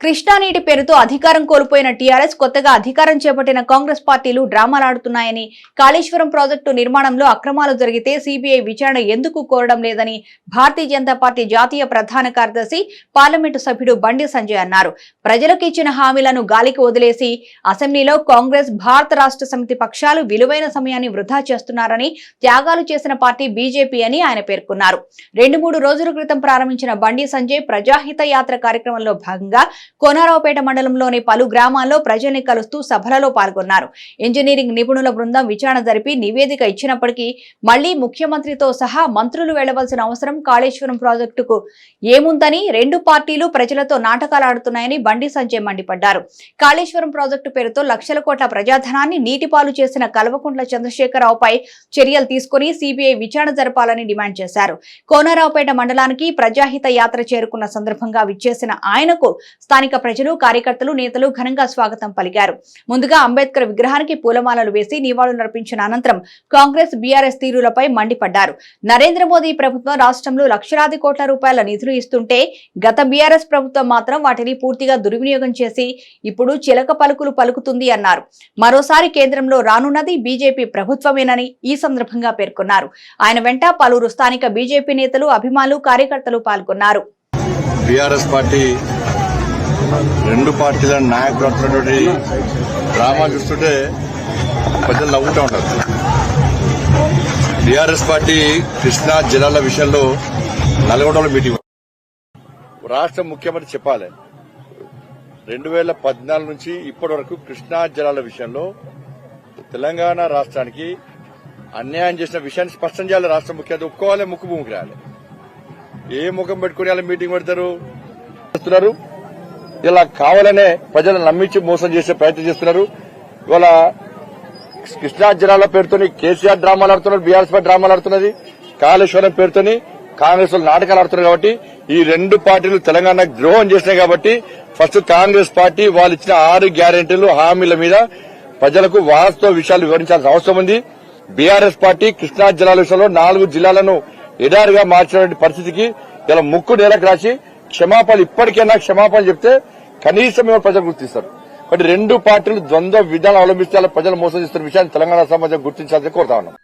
కృష్ణానీటి పేరుతో అధికారం కోల్పోయిన టీఆర్ఎస్ కొత్తగా అధికారం చేపట్టిన కాంగ్రెస్ పార్టీలు డ్రామాలాడుతున్నాయని కాళేశ్వరం ప్రాజెక్టు నిర్మాణంలో అక్రమాలు జరిగితే సిబిఐ విచారణ ఎందుకు కోరడం లేదని భారతీయ జనతా పార్టీ జాతీయ ప్రధాన కార్యదర్శి పార్లమెంటు సభ్యుడు బండి సంజయ్ అన్నారు. ప్రజలకు ఇచ్చిన హామీలను గాలికి వదిలేసి అసెంబ్లీలో కాంగ్రెస్ భారత రాష్ట్ర సమితి పక్షాలు విలువైన సమయాన్ని వృధా చేస్తున్నారని త్యాగాలు చేసిన పార్టీ బీజేపీ అని ఆయన పేర్కొన్నారు. రెండు మూడు రోజుల క్రితం ప్రారంభించిన బండి సంజయ్ ప్రజాహిత యాత్ర కార్యక్రమంలో భాగంగా కోనారావుపేట మండలంలోని పలు గ్రామాల్లో ప్రజల్ని కలుస్తూ సభలలో పాల్గొన్నారు. ఇంజనీరింగ్ నిపుణుల బృందం విచారణ జరిపి నివేదిక ఇచ్చినప్పటికీ మళ్ళీ ముఖ్యమంత్రితో సహా మంత్రులు వెళ్ళవలసిన అవసరం కాళేశ్వరం ప్రాజెక్టుకు ఏముందని రెండు పార్టీలు ప్రజలతో నాటకాలు ఆడుతున్నాయని బండి సంజయ్ మండిపడ్డారు. కాళేశ్వరం ప్రాజెక్టు పేరుతో లక్షల కోట్ల ప్రజాధనాన్ని నీటిపాలు చేసిన కల్వకుంట్ల చంద్రశేఖరరావుపై చర్యలు తీసుకుని సిబిఐ విచారణ జరపాలని డిమాండ్ చేశారు. కోనరావుపేట మండలానికి ప్రజాహిత యాత్ర చేరుకున్న సందర్భంగా విచ్చేసిన ఆయనకు స్థానిక ప్రజలు కార్యకర్తలు నేతలు ఘనంగా స్వాగతం పలికారు. ముందుగా అంబేద్కర్ విగ్రహానికి పూలమాలలు వేసి నివాళులర్పించిన అనంతరం కాంగ్రెస్ బీఆర్ఎస్ తీరులపై మండిపడ్డారు. నరేంద్ర మోదీ ప్రభుత్వం రాష్ట్రంలో లక్షలాది కోట్ల రూపాయల నిధులు ఇస్తుంటే గత బీఆర్ఎస్ ప్రభుత్వం మాత్రం వాటిని పూర్తిగా దుర్వినియోగం చేసి ఇప్పుడు చిలక పలుకులు పలుకుతుంది అన్నారు. మరోసారి కేంద్రంలో రానున్నది బీజేపీ ప్రభుత్వమేనని ఈ సందర్భంగా పేర్కొన్నారు. ఆయన వెంట పలువురు స్థానిక బీజేపీ నేతలు అభిమానులు కార్యకర్తలు పాల్గొన్నారు. బీఆర్ఎస్ పార్టీ రెండు పార్టీల నాయకులు అంటున్నటువంటి డ్రామా చూస్తుంటే ప్రజలు నవ్వుతూ ఉంటారు. టీఆర్ఎస్ పార్టీ కృష్ణా జిల్లాల విషయంలో నల్గొండలో మీటింగ్. రాష్ట్ర ముఖ్యమంత్రి చెప్పాలి. రెండు వేల పద్నాలుగు నుంచి ఇప్పటి వరకు కృష్ణా జిల్లాల విషయంలో తెలంగాణ రాష్ట్రానికి అన్యాయం చేసిన విషయాన్ని స్పష్టం చేయాలి రాష్ట్ర ముఖ్యమంత్రి. ఒప్పుకోవాలి ముక్కు భూమికి రాయాలి. ఏ ముఖం పెట్టుకుని వాళ్ళ మీటింగ్ పెడతారు? ఇలా కావాలనే ప్రజలను నమ్మించి మోసం చేసే ప్రయత్నం చేస్తున్నారు. ఇవాళ కృష్ణా జిల్లాల పేరుతోని కేసీఆర్ డ్రామాలు ఆడుతున్నారు బీఆర్ఎస్ పార్టీ డ్రామాలు ఆడుతున్నది కాళేశ్వరం పేరుతోని కాంగ్రెస్ నాటకాలు ఆడుతున్నారు కాబట్టి ఈ రెండు పార్టీలు తెలంగాణకు ద్రోహం చేసినాయి కాబట్టి ఫస్ట్ కాంగ్రెస్ పార్టీ వాళ్ళు ఇచ్చిన ఆరు గ్యారెంటీలు హామీల మీద ప్రజలకు వాస్తవ విషయాలు వివరించాల్సిన అవసరం ఉంది. బీఆర్ఎస్ పార్టీ కృష్ణా జిల్లాల విషయంలో నాలుగు జిల్లాలను ఎడారిగా మార్చినటువంటి పరిస్థితికి ఇలా ముక్కు నేలకు రాసి క్షమాపణలు ఇప్పటికైనా క్షమాపణలు చెప్తే కనీసం ఏమో ప్రజలు గుర్తిస్తారు. కాబట్టి రెండు పార్టీలు ద్వంద్వ విధానం అవలంబిస్తే ప్రజలు మోసం చేస్తున్న విషయాన్ని తెలంగాణ సమాజం గుర్తించాలని కోరుతా ఉన్నాం.